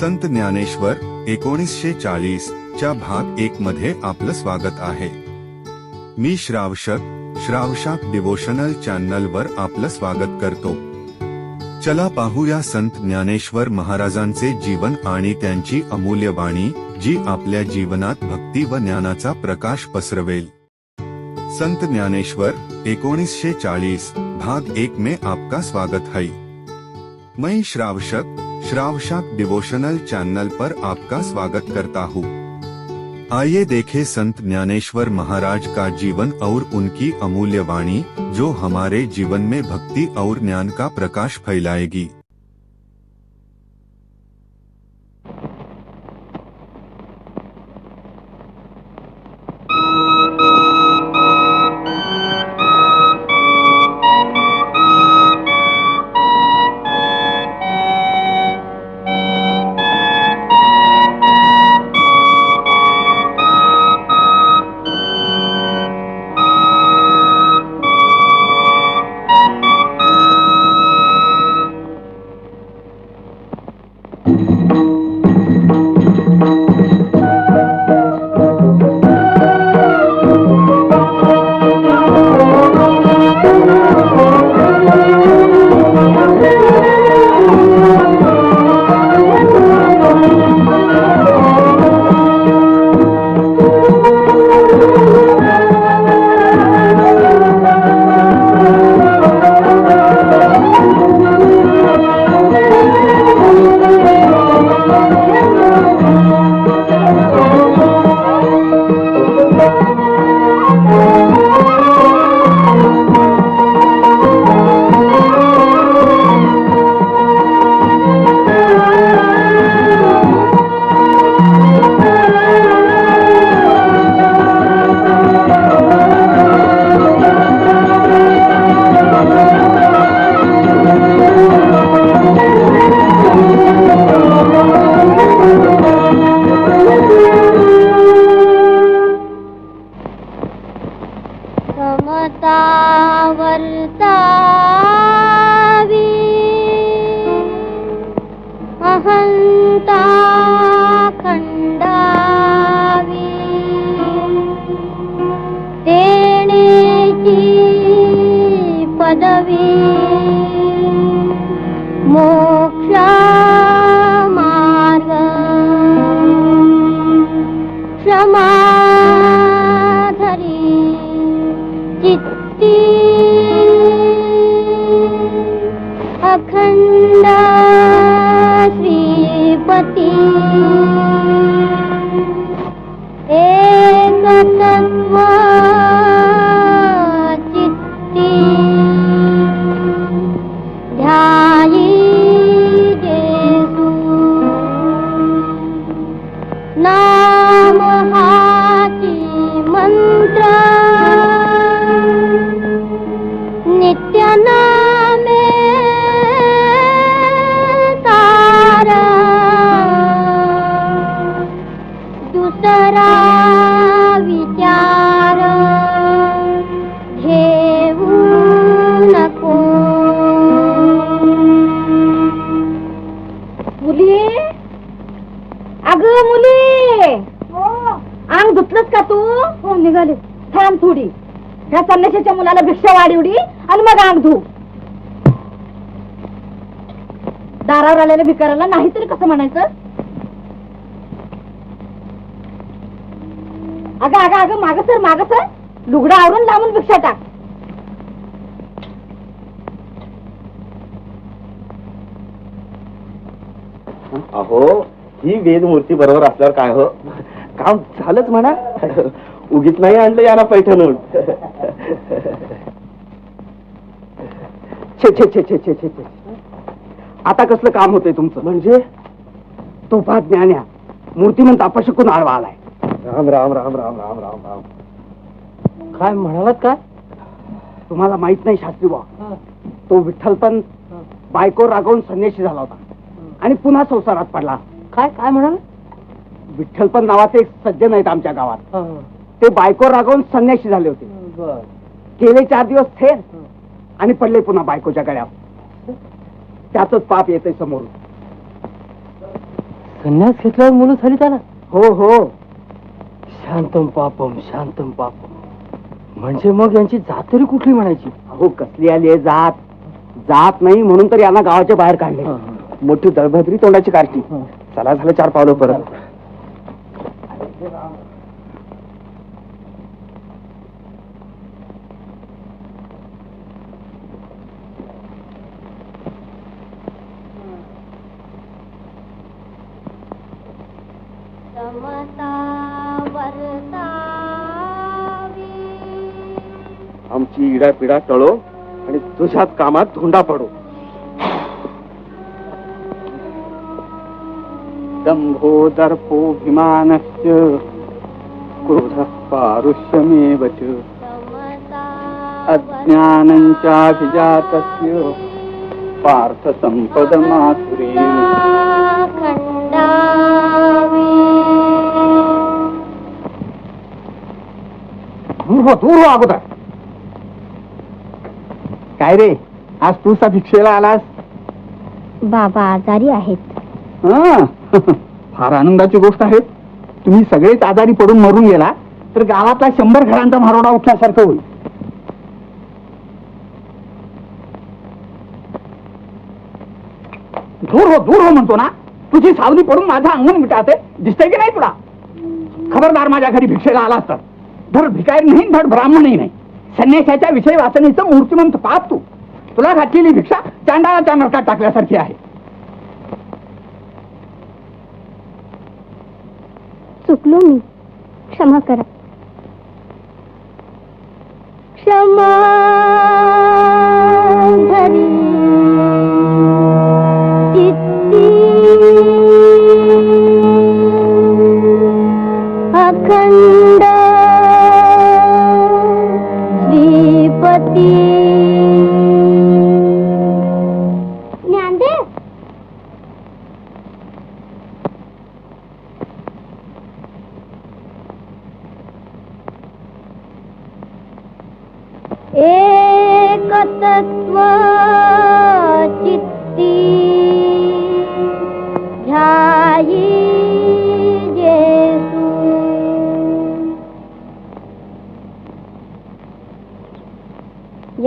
संत ज्ञानेश्वर एकोणीसशे चाळीस च्या भाग एक मध्ये आपलं स्वागत आहे. मी श्रावशक श्रावशाक डिवोशनल चॅनल वर आपलं स्वागत करतो. चला पाहूया संत ज्ञानेश्वर महाराजांचे जीवन आणि त्यांची अमूल्य वाणी जी आपल्या जीवनात भक्ती व ज्ञानाचा प्रकाश पसरवेल. संत ज्ञानेश्वर एकोणीसशे चाळीस भाग एक मे आपका स्वागत है. मैं श्रावशक श्रावशाक डिवोशनल चैनल पर आपका स्वागत करता हूँ। आइए देखें संत ज्ञानेश्वर महाराज का जीवन और उनकी अमूल्य वाणी, जो हमारे जीवन में भक्ति और ज्ञान का प्रकाश फैलाएगी। महन्ता आणि धू दारावर आलेल्या भिकाराला नाही तरी कसं म्हणायचं? अगं अगं अगं माग सर माग सर. लुगडं आवरून लावून भिक्षा टाक. अहो ही वेदमूर्ती बरोबर असल्यावर काय हो? काम झालंच म्हणा. उगीच नाही आणलं याला पैठणून छे छे छे छे छे छे छे. आता कसलं काम होतंय तुमचं? म्हणजे? तो पाच ज्ञान्या. मूर्तिमंत अपशकून आळवा आलाय. राम राम राम राम राम राम राम. काय म्हणालात काय? तुम्हाला माहीत नाही शास्त्री बा तो विठ्ठल पण बायको रागवून संन्याशी झाला होता. आणि पुन्हा संसारात पडला. काय काय म्हणाल? विठ्ठल पण नावाचे एक सज्जन आहेत आमच्या गावात. ते बायको रागवून संन्याशी झाले होते. गेले चार दिवस थेर आणि पडले पुन्हा बायकोच्या गळ्यात त्याच पाप येते समोर संन्यास घेतल्यावर मुलं झाली त्याला? हो हो. शांतम पापम शांतम पापम. म्हणजे मग यांची जात तरी कुठली म्हणायची? अहो कसली आली आहे जात? जात नाही म्हणून तर यांना गावाच्या बाहेर काढले. मोठी दळभद्री तोंडाची कार्टी चला झालं चार पावलं परत. समता आमची इडा पिडा टळो आणि तुझ्याच कामात धोंडा पडो. दंभो दर्पोभिमानश्च क्रोधः पारुष्यमेव समता अज्ञानञ्चाभिजातस्य पार्थ संपदमासुरे खंडावी दूर हो दूर हो अगोदर. काय रे आज तू सा भिक्षेला आलास? बाबा आजारी आहेत. हं. फार आनंदाची गोष्ट आहे. तुम्ही सगळेच आजारी पडून मरून गेला तर गावातला शंभर घरांचा मारोडा उठल्यासारखं होईल. दूर हो दूर हो म्हणतो ना. तुझी सावली पडून माझं अंगण मिटाते. दिसतंय की नाही तुला? खबरदार माझ्या घरी भिक्षेला आला तर. धड भिकारी नाही धड ब्राह्मणही नाही संन्यासाच्या विषय वाचनेचं मूर्तिमंत पाप तू. तुला घातलेली भिक्षा चांडाळाच्या नरकात टाकल्यासारखी आहे. चुकलो मी. क्षमा करा. क्षमा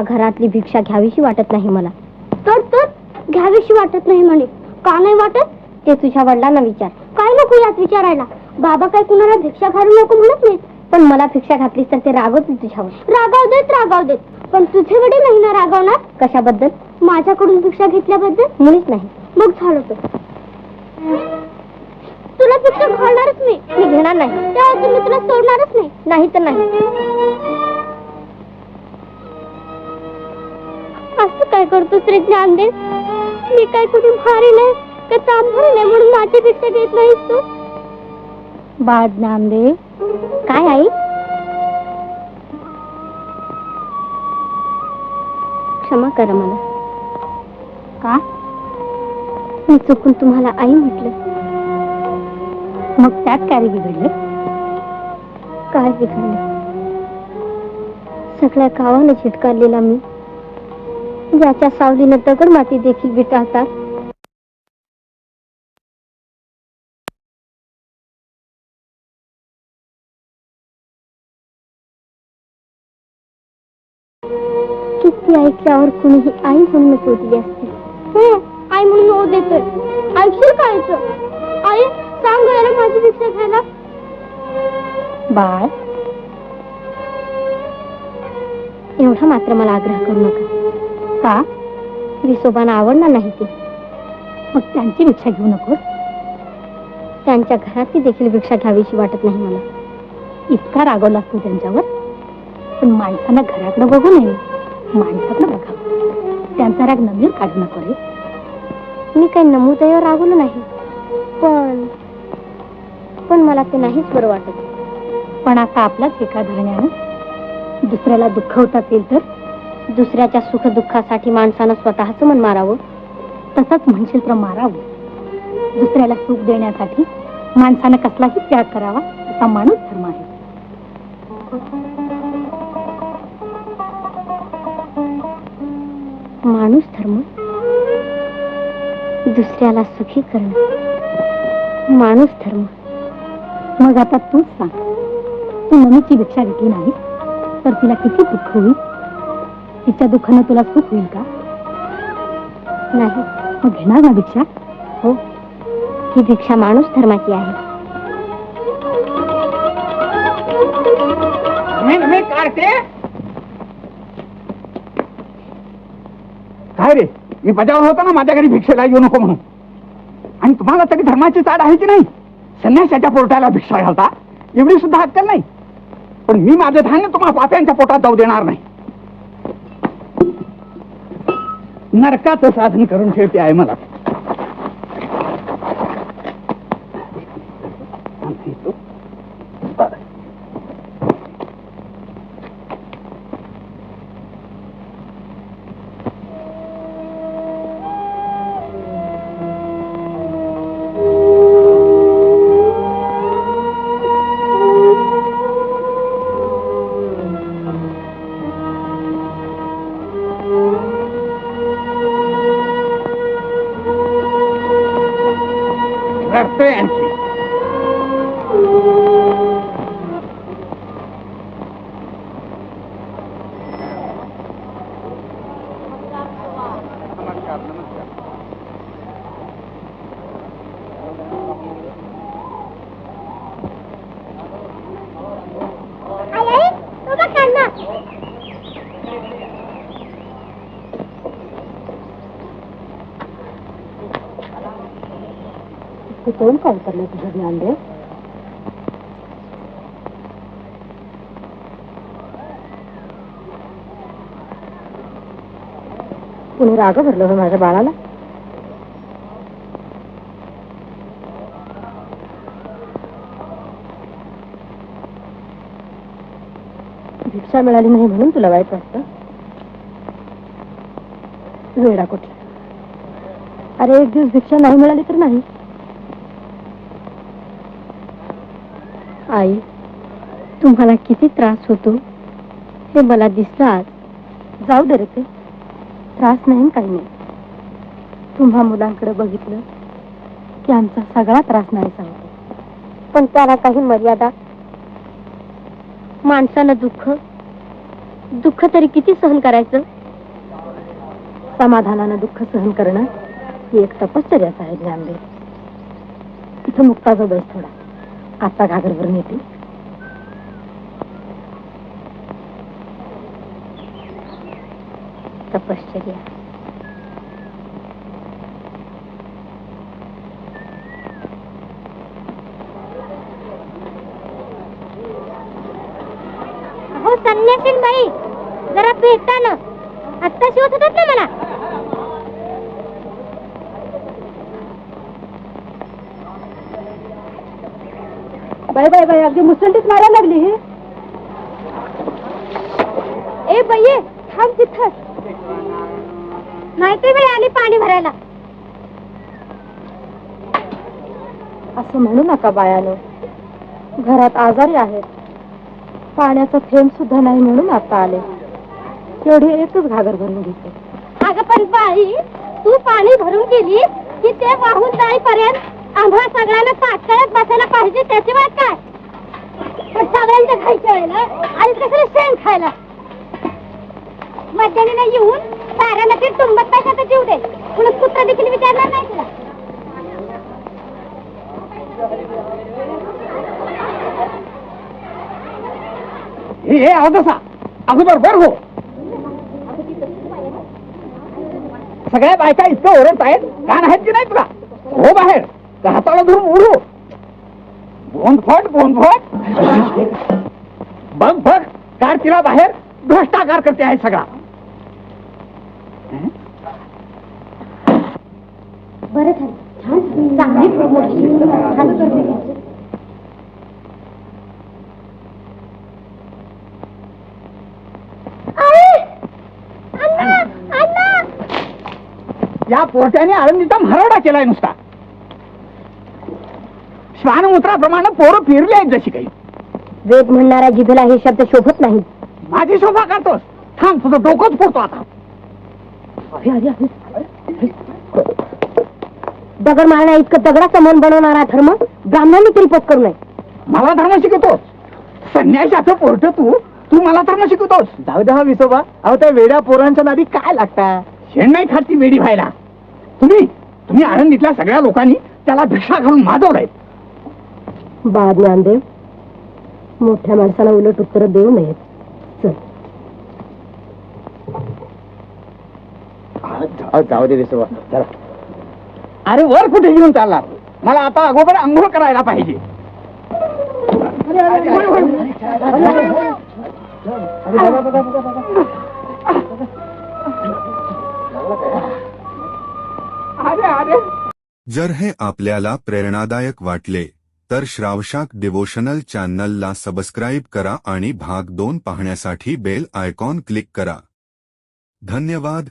या घरातली भिक्षा घ्यावीशी वाटत नाही मला. तर तर घ्यावीशी वाटत नाही म्हणे. का नाही वाटत? ते तुझ्या वडिलांना विचार. काय नको यात विचारायला? बाबा काय कुणाला भिक्षा घालू नको म्हणत नाही पण मला भिक्षा घातलीस तर ते रागवतील तुझ्यावर. रागाव देत रागाव देत. पण तुझे वडील नाही ना रागावणार? कशाबद्दल? माझ्याकडून भिक्षा घेतल्याबद्दल? मुलीच नाही. मग झालं तर? तुला भिक्षा घालणारच नाही मी घेणार नाही. तेव्हा तुम्ही तुला सोडणारच नाही. नाही तर नाही. असं काय करतोस रे ज्ञानदेव? मी काय कुठे भारी नाही का ताम भरू नाही म्हणून माझी भिक्षा घेत नाहीस तू? बाळ ज्ञानदेव. काय आई? क्षमा करा मला. का? मी चुकून तुम्हाला आई म्हटलं. मग त्यात काय बिघडलं? काय बिघडलं? सगळ्या गावानं झिटकारलेला मी. ज्याच्या सावलीनं दगड माती देखील विटाळतात. किती ऐकल्यावर कुणीही आई म्हणून शोधली असते. हो आई म्हणून ओ देतोय. ऐकशील काय आई सांग याला माझी भिक्षा घ्यायला बाळ एवढा मात्र मला आग्रह करू नका. का? विसोबांना आवडणार नाही ते. मग त्यांची भिक्षा घेऊ नको त्यांच्या घरातली देखील भिक्षा घ्यावीशी वाटत नाही मला. इतका रागवला असतो त्यांच्यावर. पण माणसांना घराकडे बघू नये. माणसाकडे बघा. त्यांचा राग नवीन काढू नको रे. मी काही नमुदयावर रागवलं नाही. पण पण मला ते नाहीच बरं वाटत. पण आता आपलाच एका धरण्यानं दुसऱ्याला दुःखवत असेल तर? दुसऱ्याच्या सुख दुःखासाठी माणसानं स्वतःच मन मारावं? तसंच म्हणशील तर मारावं. दुसऱ्याला सुख देण्यासाठी माणसानं कसलाही त्याग करावा असा माणूस धर्म आहे. माणूस धर्म? दुसऱ्याला सुखी करणं. माणूस धर्म. मग आता तूच सांग. तू मनीची भिक्षा घेतली नाही तर तिला किती दुःख होईल? तिच्या दुःखानं तुला सुख होईल का? नाही मग घेणार ना भिक्षा? हो. ही भिक्षा माणूस धर्माची आहे. मी मी काढते काय रे? मी बजावलं होता ना माझ्या घरी भिक्षेला येऊ नको म्हणून. आणि तुम्हाला तरी धर्माची चाड आहे की नाही? संन्यासाच्या पोटाला भिक्षा घालता? एवढी सुद्धा अक्कल नाही. पण मी माझं धान्य तुम्हाला पाप्यांच्या पोटात जाऊ देणार नाही. नरकाचं साधन करून ठेवते आहे मला. ते कोण काय करलं तुझ्या ज्ञानदेव कुणी राग भरलं हो माझ्या बाळाला? भिक्षा मिळाली नाही म्हणून तुला वाईट वाटतं? वेडा कुठला? अरे एक दिवस भिक्षा नाही मिळाली तर नाही. आई तुम्हाला किती त्रास होतो? हे मला दिसतात जाऊ दे रे ते. त्रास नाही काही नाही. तुम्हा मुलांकडे बघितलं की आमचा सगळा त्रास नाही सांगतो. पण त्याला काही मर्यादा माणसानं दुःख दुःख तरी किती सहन करायचं? समाधानानं दुःख सहन करणं ही एक तपश्चर्याच आहे ज्ञानदेव. इथं मुक्ताचा बस थोडा आता घागर नेतील येते तपश्चर्या. हो संन्यासीन बाई जरा भेटा ना. आत्ता शिवत होतात ना मला. बाय बाय बाय अगदी मुसंडीच मारायला लागली हे. ए बाई थांब तिथंच नाही ते वेळ आली पाणी भरायला. असं म्हणू नका बायानो घरात आजारी आहेत. पाण्याचा थेंब सुद्धा नाही म्हणून आता आले. तेवढी एकच घागर भरून घेते. अगं पण बाई तू पाणी भरून गेली की ते वाहून जाईपर्यंत आम्हा सगळ्यांना पातळत बसायला पाहिजे त्याची वाट काय? पण सगळ्यांच्या खायच्या वेळेला आणि कसं शेण खायला. मध्याने येऊन साऱ्यांना ते तुंबत पैशाचा जीव दे? म्हणून कुत्र देखील विचारणार नाही तुला. हे हे अवदसा अगोदर बर हो. सगळ्या बायका इतकं ओरडत आहेत. कान आहेत की नाही तुला? हो बाहेर. का हाताला धरून उडू. बोंदफट बोंदफट बंद फट. कार तिला बाहेर. भ्रष्टाचार करते आहे सगळा. बरं झालं. छान चांगली प्रमोशन या पोरट्याने आळंदीचा मराडा केलाय नुसता. श्वानमूत्राप्रमाणे पोरं फिरली आहेत जशी काही. वेद म्हणणाऱ्या जिभेला हे शब्द शोभत नाही. माझी शोभा करतोस. थांब तुझं डोकंच फोडतो आता. दगड मारण्या इतकं दगडाचं मन बनवणारा धर्म ब्राह्मणांनी तरी पत्करू नये. मला धर्म शिकवतोस. संन्याशाचं पोरट तू. तू मला धर्म शिकवतोस. जाऊ द्या विसोबा. अहो त्या वेड्या पोरांच्या नादी काय लागता? शेण नाही खात ती वेडी व्हायला. तुम्ही तुम्ही आनंदीतल्या सगळ्या लोकांनी त्याला भिक्षा घालून माजवलंय. बा ज्ञानदेव मोठ्या माणसाला उलट उत्तर देऊ नयेत. जाऊ दे विसोबा चला. अरे वर कुठे घेऊन चालणार मला आता अगोदर आंघोळ करायला पाहिजे. जर हे आपल्याला प्रेरणादायक वाटले तर श्रावशाक डिवोशनल चॅनलला सबस्क्राईब करा आणि भाग दोन पाहण्यासाठी बेल आयकॉन क्लिक करा. धन्यवाद.